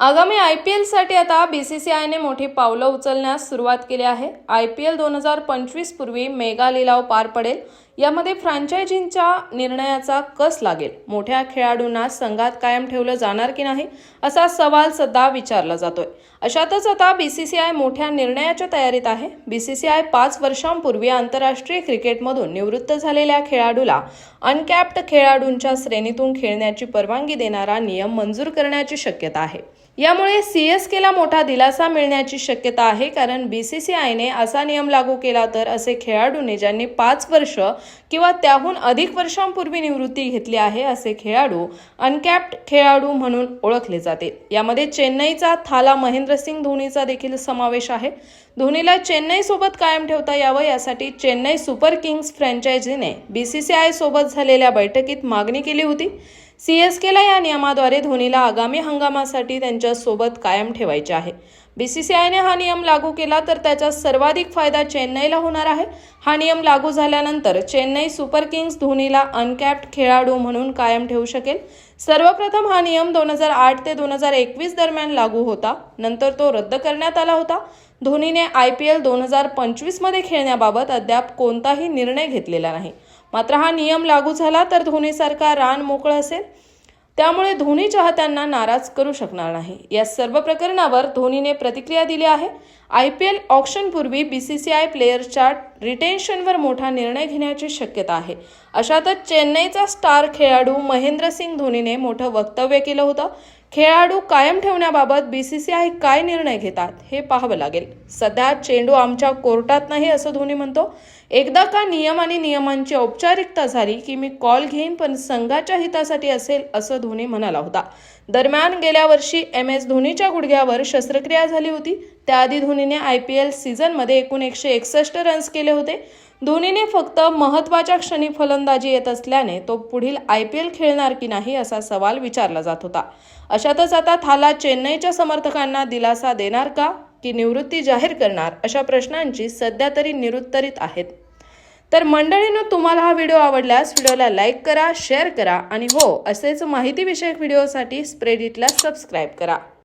आगामी I P एलसाठी आता बी C C आयने मोठी पावलं उचलण्यास सुरुवात केली आहे. आय पी एल दोन हजार पंचवीस पूर्वी मेगा लिलाव पार पडेल. यामध्ये फ्रँचायझींच्या निर्णयाचा कस लागेल? मोठ्या खेळाडूंना संघात कायम ठेवलं जाणार की नाही? असा सवाल सध्या विचारला जातोय. अशातच आता बी सी सी आय मोठ्या निर्णयाच्या तयारीत आहे. बी सी सी आय पाच वर्षांपूर्वी आंतरराष्ट्रीय क्रिकेटमधून निवृत्त झालेल्या खेळाडूला अनकॅप्ड खेळाडूंच्या श्रेणीतून खेळण्याची परवानगी देणारा नियम मंजूर करण्याची शक्यता आहे. यामुळे सी एस केला मोठा दिलासा मिळण्याची शक्यता आहे. कारण बी सी सी आयने असा नियम लागू केला तर असे खेळाडूने ज्यांनी पाच वर्ष किंवा त्याहून अधिक वर्षांपूर्वी निवृत्ती घेतली आहे असे खेळाडू अनकॅप्ड खेळाडू म्हणून ओळखले जाते. यामध्ये चेन्नईचा थाला महेंद्र महेंद्रसिंग धोनीचा देखील समावेश आहे. धोनीला चेन्नई सोबत कायम ठेवता यावं यासाठी चेन्नई सुपर किंग्स फ्रँचायझीने बी सी सी आय सोबत झालेल्या बैठकीत मागणी केली होती. सी एस केला या नियमाद्वारे धोनीला आगामी हंगामासाठी त्यांच्यासोबत कायम ठेवायचे आहे. बी सी सी आयने हा नियम लागू केला तर त्याचा सर्वाधिक फायदा चेन्नईला होणार आहे. हा नियम लागू झाल्यानंतर चेन्नई सुपर किंग्स धोनीला अनकॅप्ड खेळाडू म्हणून कायम ठेवू शकेल. सर्वप्रथम हा नियम दोन हजार आठ ते दोन हजार एकवीस दरम्यान लागू होता. नंतर तो रद्द करण्यात आला होता. धोनीने आय पी एल दोन हजार पंचवीसमध्ये खेळण्याबाबत अद्याप कोणताही निर्णय घेतलेला नाही. मात्र हा नियम लागू झाला तर धोनीसारखा रान मोकळं असेल. त्यामुळे धोनी चाहत्यांना नाराज करू शकणार नाही. या सर्व प्रकरणावर धोनीने प्रतिक्रिया दिली आहे. आय पी एल ऑप्शनपूर्वी बी सी सी आय प्लेयरच्या रिटेन्शनवर मोठा निर्णय घेण्याची शक्यता आहे. अशातच चेन्नईचा स्टार खेळाडू महेंद्रसिंग धोनीने मोठं वक्तव्य केलं होतं. खेळाडू कायम ठेवण्याबाबत बी सी सी आय काय निर्णय घेतात हे पाहावं लागेल. सध्या चेंडू आमच्या कोर्टात नाही असं धोनी म्हणतो. एकदा का नियम आणि नियमांची औपचारिकता झाली की मी कॉल घेईन पण संघाच्या हितासाठी असेल असं धोनी म्हणाला होता. दरम्यान गेल्या वर्षी एम एस धोनीच्या गुडघ्यावर शस्त्रक्रिया झाली होती. त्याआधी धोनीने आय पी एल सीझनमध्ये एकूण एकशे एकसष्ट रन्स केले होते. धोनीने फक्त महत्त्वाच्या क्षणी फलंदाजी येत असल्याने तो पुढील आय पी एल खेळणार की नाही असा सवाल विचारला जात होता. अशातच आता थाला चेन्नईच्या समर्थकांना दिलासा देणार का की निवृत्ती जाहीर करणार अशा प्रश्नांची सध्या तरी निरुत्तरित आहेत. तर मंडळीनं तुम्हाला हा व्हिडिओ आवडल्यास व्हिडिओला लाईक करा शेअर करा आणि हो असेच माहितीविषयक व्हिडिओसाठी स्प्रेडिटला सबस्क्राईब करा.